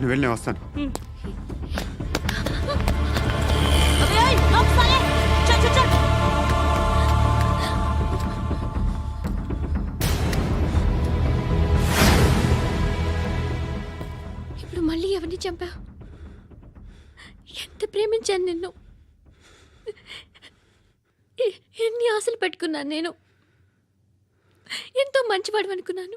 నువ్వు వెళ్ళి నేను వస్తాను. ఇప్పుడు మళ్ళీ ఎవరిని చంపావు? ఎంత ప్రేమించాను నిన్ను? ఎన్ని ఆశలు పెట్టుకున్నాను నేను? ఎంతో మంచివాడు అనుకున్నాను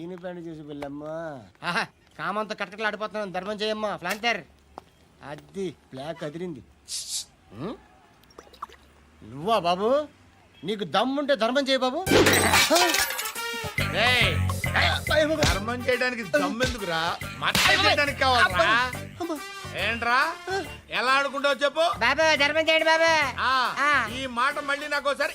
జీని ప్యాంట్ చూసి వెళ్ళమ్మా ఆహా, కామంతో కట్టకలు ఆడిపోతున్నాను. ధర్మం చేయమ్మా ఫ్లాంటర్ అది బ్లాక్ అదిరింది ఉం? నువ్వా బాబు? నీకు దమ్ముంటే ధర్మం చేయ బాబు. రేయ్, ధర్మం చేయడానికి దమ్మెందుకురా చేయడానికి కావాలరా? ఏంట్రా? ఎలా ఆడుకుంటావు చెప్పు? బాబా ధర్మం చేయండి బాబా. ఆ ఆ. ఈ మాట మళ్ళీ నాకు ఒకసారి?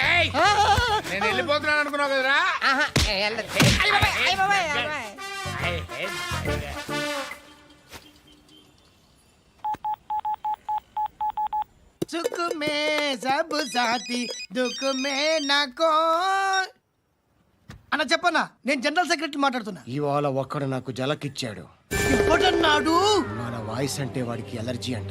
ఏయ్ నేను వెళ్ళిపోతున్నాను అనుకున్నావు కదరా. అన్న చెప్పన్నా నేను జనరల్ సెక్రటరీ మాట్లాడుతున్నా. ఇవాళ ఒక్కడు నాకు జలకిచ్చాడు. ఇవ్వడన్నాడు మన వాయిస్ అంటే వాడికి ఎలర్జీ అంట.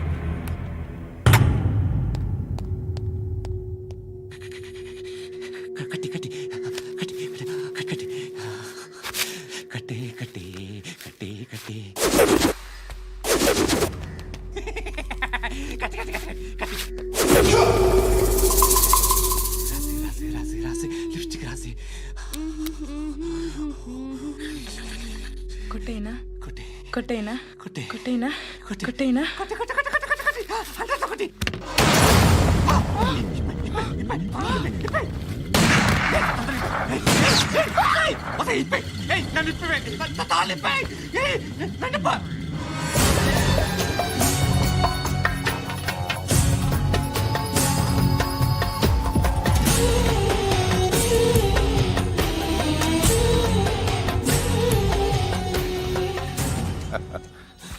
ఒకటైనా ఒకటైనా ఒకటైనా నన్ను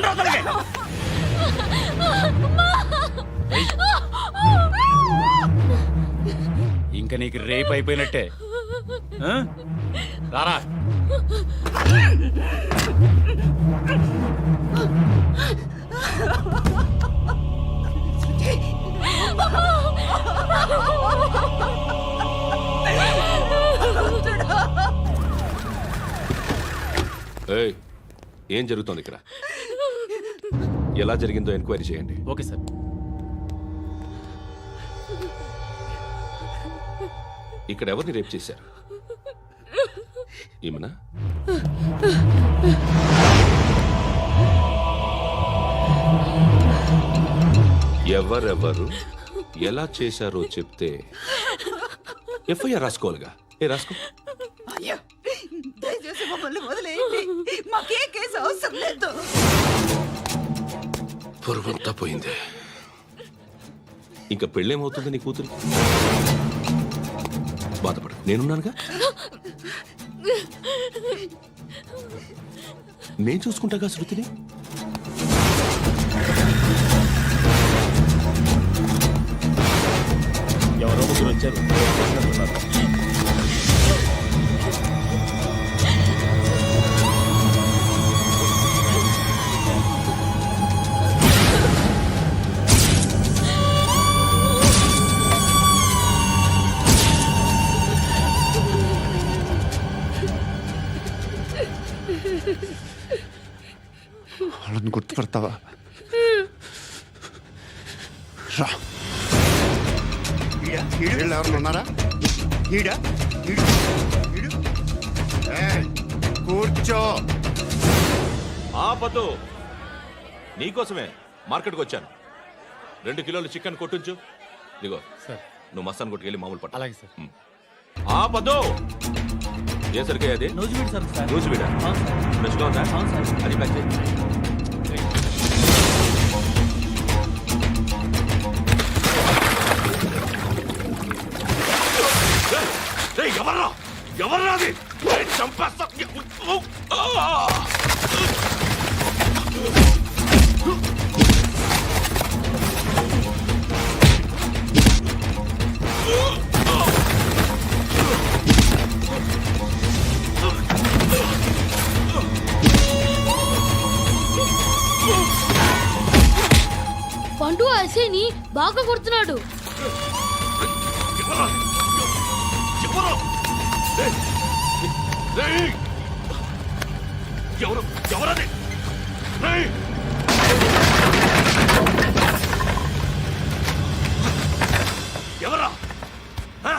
ఉండరా తొలగే. ఇంకా నీకు రేప్ అయిపోయినట్టే? రారా ఏయ్ ఏం జరుగుతోంది ఇక్కడ ఎలా జరిగిందో ఎంక్వైరీ చేయండి. Okay sir. ఇక్కడ ఎవరిని రేప్ చేశారు? ఈమెనా? ఎవరెవరు ఎలా చేశారో చెప్తే ఎఫ్ఐఆర్ రాసుకోవాలిగా. ఏ రాసుకో. అయ్యో దయచేసి మమ్మల్ని వదిలేయండి. మాకే కేసు అవసరం లేదు. పొరువంతా పోయింది. ఇంకా పెళ్ళేమవుతుంది నీ కూతురు బాధపడు. నేనున్నానుగా? నేను చూసుకుంటాగా శృతిని? ఎవరో ముగ్గురు వచ్చారు. వాళ్ళని గుర్తుపడతావా రా వీళ్ళు ఎవరు ఉన్నారా ఈడా కూర్చో ఆపద్దు నీకోసమే మార్కెట్కి వచ్చాను. రెండు కిలోలు చికెన్ కొట్టుంచు. ఇదిగో. సార్. నువ్వు మస్తాన్ కొట్టుకెళ్ళి మామూలు పట్టు. అలాగే సార్. ఆపద్దు ఏ సరికే అది? Nuzvid sir sir. రోజు వీడా అవును సార్. ఫ్రెష్గా ఉందా? అవును సార్. అది ప్యాక్ చేయి. ఎవర్రా? ఎవర్రా అది? చంపేస్తా. బాగా కొడుతున్నాడు ఎవరా? ఎవరు? ఎవరది ఎవరా ఆ?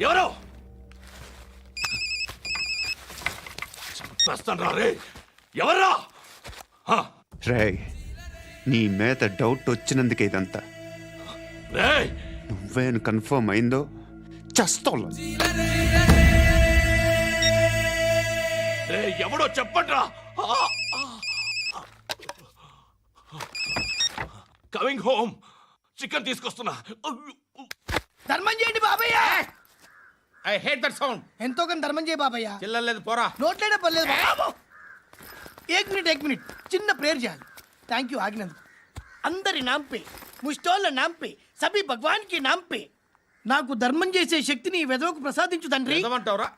ఎవరు చంపేస్తాను రే ఎవరా ఆ, రేయ్ నీ మీద డౌట్ వచ్చినందుకే ఇదంతా నువ్వేను కన్ఫర్మ్ అయిందో? చస్తావు రేయ్, ఎవడో చెప్పండ్రా? కమింగ్ హోమ్ చికెన్ తీసుకొస్తున్నా. ధర్మం చేయండి బాబయ్య. I hate that sound. ఎంతో కొంత ధర్మం చేయ బాబయ్య. చిల్లలేదు పోరా. నోట్లేడే పర్లేదు బాబు. ఏక్ మినిట్ ఏక్ మినిట్ చిన్న ప్రేయర్ చేయాలి. థ్యాంక్ యూ ఆగినందుకు. అందరి నాంపే ముష్టోళ్ళ నాంపే సభి భగవాన్కి నాంపే నాకు ధర్మం చేసే శక్తిని వెదవకు ప్రసాదించు తండ్రి నిజమంటావురా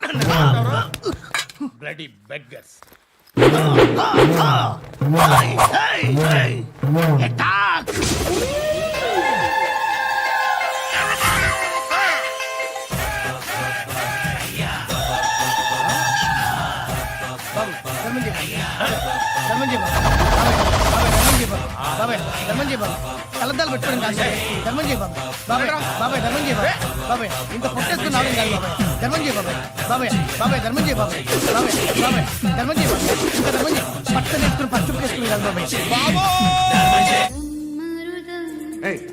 బ్లడీ బెగ్గర్స్ ధర్మం చేయి. ధర్మం చేయి చేయి బాబు. బాబాయ్, ధర్మం చేయి బాబు. పెట్టుకోవడం కాదు సార్. ధర్మం చేయి బాబు. బాబాయ్, బాబాయ్, ధర్మం చేయి బాబాయ్, ఇంత పొట్టేసుకుని రావడం కాదు బాబాయ్. ధర్మం చేయి బాబాయ్. బాబాయ్, బాబాయ్, ధర్మం చేయి బాబాయ్. బాబాయ్, బాబాయ్, ధర్మం చేయి బాబాయ్. ఇంకా ధర్మం చేయి. కాదు బాబాయ్.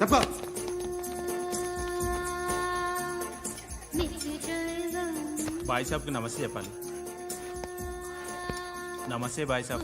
తప్ప బాయ్ సాబ్కి నమస్తే చెప్పాలి నమస్తే బాయ్ సాబ్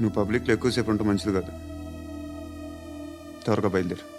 నువ్వు పబ్లిక్లో ఎక్కువసేపు ఉంటే మంచిది కాదు. త్వరగా బయలుదేరు.